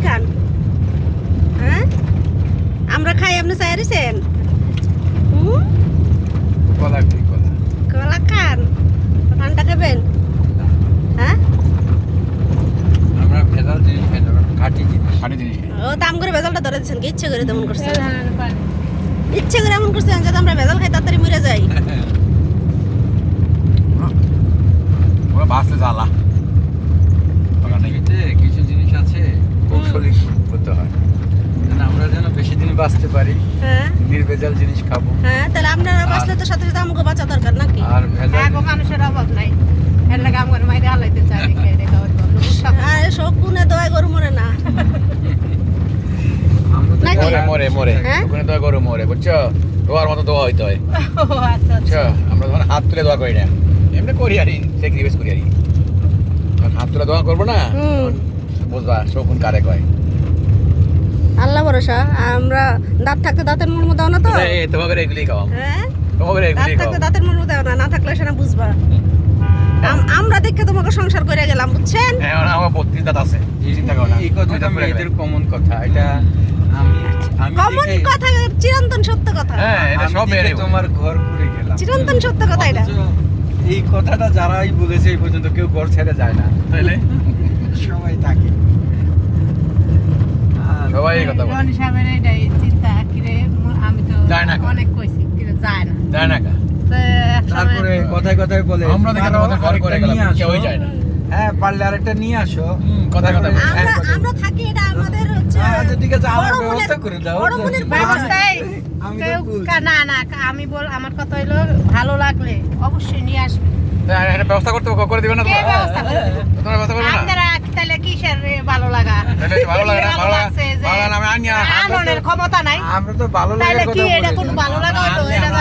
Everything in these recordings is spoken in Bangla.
খান হ্যাঁ? আমরা খাই আপনি চাইছেন কলা খান? ঠান্ডা খাবেন হ্যাঁ? ও করে ধরে কি ইচ্ছে করে হ্যাঁ, হ্যাঁ, করে এমন করছেন আমরা ভেজাল খাই তাড়াতাড়ি মরে যাই নির্ভেজাল জিনিস খাব। হ্যাঁ তাহলে আপনারা বাঁচলে তো সাথে সাথে আমাকে বাঁচা দরকার নাকি? আর ভেজাল এগো মানুষের অভাব নাই। এর লাগে আমার মাইরে হালাইতে চাই বলল, বুঝছ? আরে সব গুণে দোয়া গরু মরে না। আমরা মরে মরে মরে। হ্যাঁ? ওখানে তো গরু মরে বুঝছ? দোয়ার মতো দোয়া হইতে হয়। আচ্ছা আচ্ছা। আমরা তখন হাত তুলে দোয়া করি না এমনি করি আর স্যাক্রিফাইস করি আর হাত তুলে দোয়া করব না বুঝবা শকুন কারে কয়। আল্লাহ ভরসা আমরা দাঁত থাকতে দাঁতের মর্ম দাও না তো? এই, তোমাকে এগুলি খাওয়াম হ্যাঁ? তোমাকে দাঁত এগুলি থাকতে খাওয়াম দাঁতের মর্ম দাও না না থাকলে সেটা বুঝবা। আম- আমরা দেখে তোমাকে সংসার করে গেলাম বুঝছেন? এখন আমার বত্রিশ দাঁত আছে চিন্তা করো না। এই কথাটা মেয়েদের কমন কথা এটা আমি আমি কমন কথা চিরন্তন সত্য কথা। হ্যাঁ এটা সব মেরে তোমার ঘর ঘুরে গেলাম। চিরন্তন সত্য কথা এটা। এই কথাটা যারাই বলেছে এই পর্যন্ত কেউ ঘর ছেড়ে যায় না। তাইলে? সবাই থাকে। সবাই এই কথা বলে। সাহেবের এটাই চিন্তা কিরে আমি তো না। অনেক কইছি কিরে যায় না। যায় না কা। তো এক সময়- তারপরে কথায় কথায় বলে আমরা দেখে "পারো, আমাদের করে গেলাম কেউই যায় না। হ্যাঁ পারলে আরেকটা নিয়ে আসো। হুম, কথায় কথায় আমরা আমরা থাকি এটা আমাদের হচ্ছে আচ্ছা ঠিক আছে আমার ব্যবস্থা করে দাও আমি না না বল আমার কথা হইল ভালো লাগলে অবশ্যই নিয়ে আসবে। ব্যবস্থা করতে করে দিবে না? তোমরা? ব্যবস্থা করবে আপনারা তাহলে কিসের ভালো লাগা? ভালো লাগে ভালো লাগছে যে ভালো লাগা না, আমি আনি না। আননের ক্ষমতা নাই। আমরা তো ভালো তাইলে লাগার কি এটা। কোনো ভালো লাগা হতো এটা তো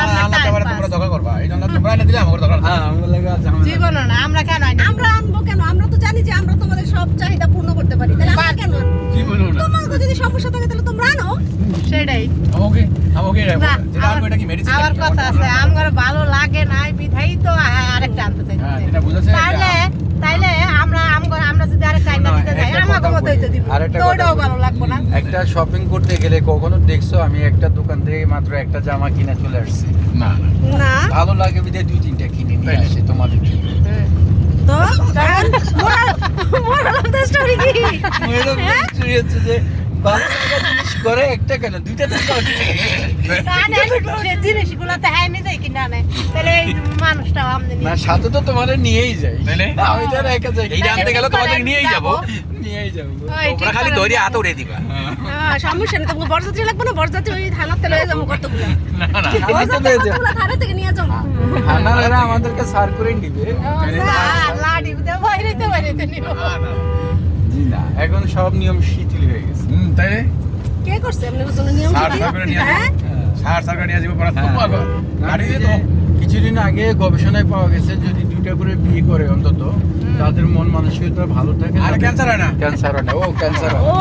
পারে, pass। তোমরা দখল করবা। এই জন্য তোমরা এনে দিলে আমাকে দখল হ্যাঁ আমার লাগা ঝামেলা জীবন না আমরা কেন আমরা আনব কেন? আমরা তো জানি যে আমরা তোমাদের সব চাহিদা পূর্ণ করতে পারি। তাহলে আমরা কেন বলব না। তোমার তো যদি সমস্যা থাকে তাহলে তোমরা আনো। সেটাই। আমাকে আমাকে এটা কি medicine আমার কথা আছে আমার ভালো লাগে নাই বিধাই তো আরেকটা আনতে চাই হ্যাঁ, যেটা বুঝেছে, তাইলে তাইলে আমরা আমগো- আমরা যদি আরেকটা আইনা শোনো, দিতে যাই একটা। দিব ওটাও ভালো লাগবে না। শপিং করতে গেলে কখনো দেখছ আমি একটা দোকান থেকে মাত্র একটা জামা কিনে চলে আসছি? না না। ভালো লাগে বিদে দুই তিনটা কিনে নিয়ে আসি তোমাদের জন্য। তো মোরাল অফ দ্য স্টোরি কি? মেয়েদের দ্য স্টোরি হচ্ছে যে করে একটা কেন দুইটা তিনটা আনে, যে জিনিসগুলো তো হ্যাঁ নিজেই কিনে আনে তাহলে এই মানুষটাও আমদানি না সাথে তো তোমাদের নিয়েই যাই তাইলে? আমি তো একা যাই এইটা আনতে গেলে তোমাদের নিয়েই যাব নিয়েই যাব তোমরা খালি ধরে হাত উড়ে দিবা হ্যাঁ, সমস্যা নেই তোমাকে বরযাত্রী লাগবে না বরযাত্রী ওই থানার তেলে যাব কতগুলো না না থানা থেকে নিয়ে যাব থানারা আমাদেরকে সার করে নিবে লাডি। না এখন সব নিয়ম শিথিল হয়ে গেছে তাইলে কে করছে? এমনি নিয়ম সার নিয়ে হ্যাঁ? সার সার নিয়ে যাব পরে হ্যাঁ। তোমার গাড়ি তো। কিছুদিন আগে গবেষণায় পাওয়া গেছে যদি দুইটা করে বিয়ে করে অন্তত তাদের মন মানসিকতা ভালো থাকে আর ক্যান্সার হয় না? ক্যান্সার হয় না। ও ক্যান্সার ও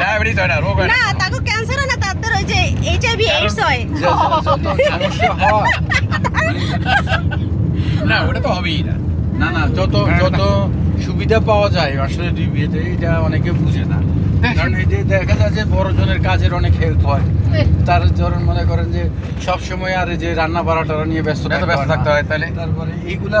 ডায়াবেটিস হয় না রোগ হয় না। না তাকে ক্যান্সার হয় না তাদের ওই যে এইচআইভি এইডস হয়। সমস্যা হয়। না ওটা তো হবেই না। না না যত যত সুবিধা পাওয়া যায় আসলে দুই বিয়েতে এটা অনেকে বুঝে না। কারণ এই যে দেখা যায় যে বড় জনের কাজের অনেক হেল্প হয়। তার ধরুন মনে করেন যে সব সময় আর এই যে রান্না বাড়াটা নিয়ে ব্যস্ত ব্যস্ত থাকতে হয় তাহলে? তারপরে এইগুলা